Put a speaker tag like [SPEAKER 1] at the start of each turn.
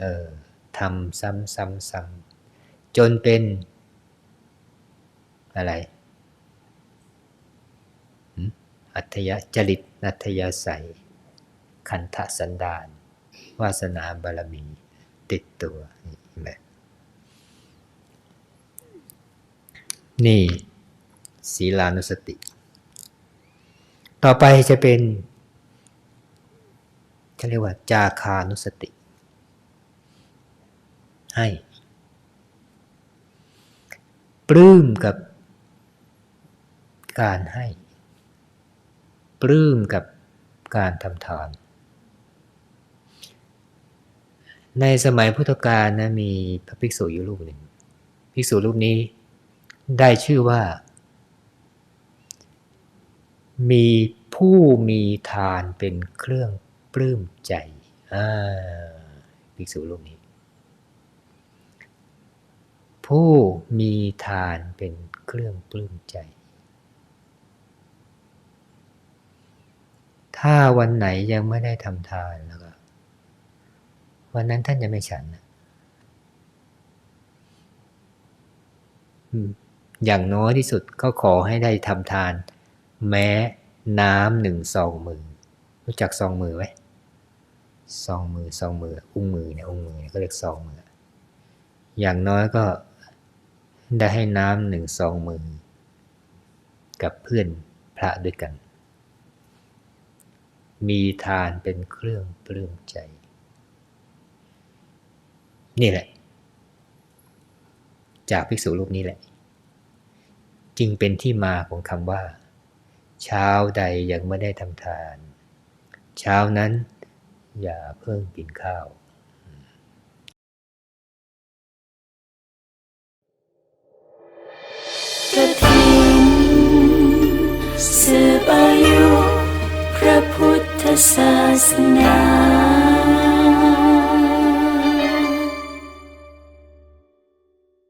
[SPEAKER 1] เออทำซ้ำซ้ำซ้ำจนเป็นอะไรอัธยจริตอัธยาศัย ขันธสันดาน วาสนาบารมี ติดตัวนี่เห็นไหมนี่ศีลานุสติ ต่อไปจะเป็นเขาเรียกว่าจาคานุสติ ให้ ปลื้มกับการให้ ปลื้มกับการทำทาน ในสมัยพุทธกาลนะมีพระภิกษุอยู่รูปหนึ่งภิกษุรูปนี้ได้ชื่อว่า มีผู้มีทานเป็นเครื่องปลื้มใจ อ่า ภิกษุรูปนี้ ผู้มีทานเป็นเครื่องปลื้มใจ ถ้าวันไหนยังไม่ได้ทำทานแล้วก็วันนั้นท่านจะไม่ฉันนะอย่างน้อยที่สุดก็ขอให้ได้ทำทาน แม้น้ำหนึ่งซองมือ รู้จักซองมือไหมซองมือซองมือ อุ้งมือเนี่ยอุ้งมือเนี่ยก็เรียกซองมือ อย่างน้อยก็ ได้ให้น้ำหนึ่งซองมือ กับเพื่อนพระด้วยกัน มีทานเป็นเครื่องปลื้มใจ นี่แหละ จากภิกษุรูปนี้แหละ จึงเป็นที่มาของคำว่า เช้าใดยังไม่ได้ทำทาน เช้านั้นอย่าเพิ่งกินข้าว
[SPEAKER 2] กฐินสืบอายุ พระพุทธศาสนา